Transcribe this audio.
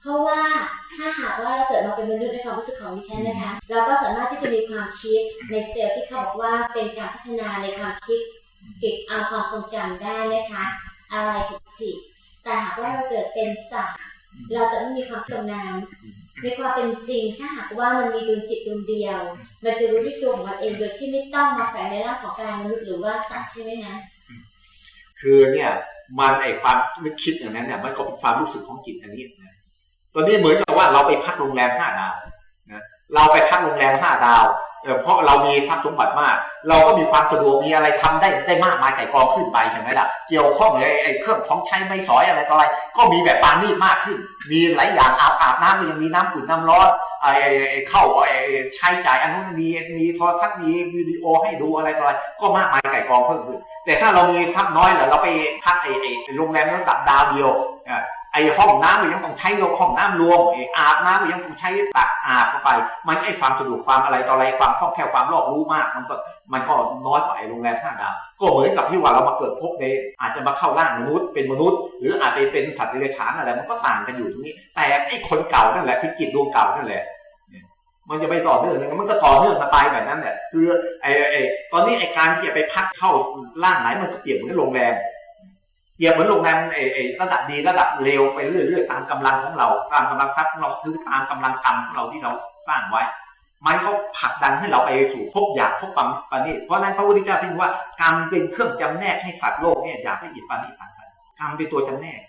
เพราะว่าถ้าหากว่าเราเกิดมาเป็นมนุษย์ในความรู้สึกของดิฉันนะคะ เราก็สามารถที่จะมีความคิดในเซลล์ที่เขาบอกว่าเป็นการพัฒนาในความคิดเก็บเอาความทรงจำได้นะคะ อะไรผิดผิดแต่หากว่าเราเกิดเป็นสัตว์เราจะไม่มีความจมน้ำมีความเป็นจริงถ้าหากว่ามันมีดวงจิตดวงเดียว มันจะรู้ด้วยตัวของมันเองโดยที่ไม่ต้องมาแฝงในร่างของกายมนุษย์หรือว่าสัตว์ใช่ไหมคะคือเนี่ยมันไอความนึกคิดอย่างนั้นเนี่ยมันก็เป็นความรู้สึกของจิตอันนี้นะ ตอนนี้เหมือนกับว่าเราไปพักโรงแรมห้าดาวนะเราไปพักโรงแรมห้าดาวเออเพราะเรามีทรัพย์สมบัติมาก เราก็มีความสะดวกมีอะไรทำได้ได้มากมายไก่กองขึ้นไปเห็นไหมล่ะ เกี่ยวข้องเลยไอ้เครื่องของใช้ไม่สอยอะไรต่ออะไร ก็มีแบบปานีตมากขึ้น มีหลายอย่างอาบอาบน้ำก็ยังมีน้ำอุ่นน้ำร้อนไอ้เข้าไอ้ใช้จ่ายอันนู้นมีมีโทรทัศน์มีวิดีโอให้ดูอะไรต่ออะไร ก็มากมายไก่กองเพิ่มขึ้น แต่ถ้าเรามีทรัพย์น้อยเหรอเราไปพักไอ้ไอ้ไอ้โรงแรมระดับดาวเดียวอะ ไอ้ห้องน้ำก็ยังต้องใช้ห้องน้ำรวมไอ้อาบน้ำก็ยังต้องใช้ตักอาบเข้าไป มันไอ้ความสะดวกความอะไรต่ออะไรความคล่องแคล่วความรอบรู้มาก มันก็มันก็น้อยกว่าไอ้โรงแรมห้าดาวก็เหมือนกับที่ว่าเรามาเกิดพบในอาจจะมาเข้าร่างมนุษย์เป็นมนุษย์ หรืออาจจะเป็นสัตว์เดรัจฉานอะไร มันก็ต่างกันอยู่ตรงนี้ แต่ไอ้คนเก่านั่นแหละคือจิตดวงเก่านั่นแหละเนี่ยมันจะไปต่อเนื่องยังมันก็ต่อเนื่องมาไปแบบนั้นแหละคือไอ้ไอ้ตอนนี้ไอ้การที่จะไปพักเข้าร่างไหนมันก็เปรียบเหมือนโรงแรม เทียบเหมือนโรงแรมไอ้ไอ้ระดับดีระดับเลวไปเรื่อยๆตามกำลังของเราตามกำลังทรัพย์ของเราคือตามกำลังกรรมของเราที่เราสร้างไว้ มันก็ผลักดันให้เราไปสู่พบอยากพบความปานีเพราะนั้นพระพุทธเจ้าที่ว่ากรรมเป็นเครื่องจำแนกให้สัตว์โลกเนี่ยอยากละเอียดปานีต่างกันกรรมเป็นตัวจำแนก